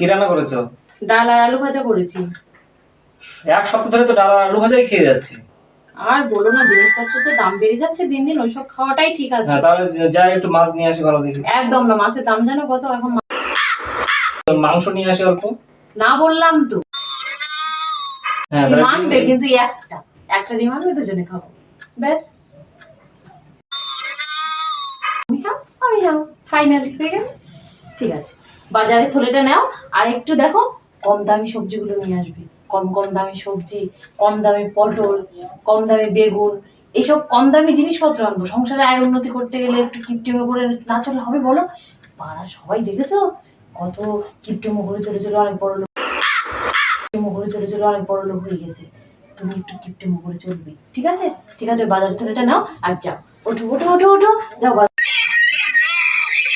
কি রান্না করেছ? ডাল আর আলু ভাজা করেছি। এক সপ্তাহ ধরে তো ডাল আর আলু ভাজাই খেয়ে যাচ্ছি। আর বলো না জিনিসপত্র তো দাম বেড়ে যাচ্ছে দিন দিন ওইসব খাওয়াটাই ঠিক আছে। হ্যাঁ তাহলে যাই একটু মাছ নিয়ে আসি ভালো দেখি। একদম না মাছের দাম জানো কত? এখন মাংস নিয়ে আসি অল্প। না বললাম তো। হ্যাঁ আনবে কিন্তু একটা। একটা ডিম আনবে দুজনে খাব। ব্যাস। আমি খাও আমি খাও ফাইনালি হয়ে গেল। ঠিক আছে। বাজারে থলেটা নাও, আর একটু দেখো, কম দামি সবজিগুলো নিয়ে আসবে। কম কম দামি সবজি, কম দামি পটল, কম দামি বেগুন এইসব কম দামি জিনিসপত্র আনব। সংসারে আয় উন্নতি করতে গেলে একটু কিপটিমে করে না চলে হবে বলো? পাড়া সবাই দেখেছ? কত কিপটিমো করে চলে চলে অনেক বড় লোক। করে চলে চলে অনেক বড় লোক হয়ে গেছে। তুমি একটু কিপটিমো করে চলবে। ঠিক আছে? ঠিক আছে, বাজার থলেটা নাও, আর যাও। ওঠো ওঠো ওঠো ওঠো, যাও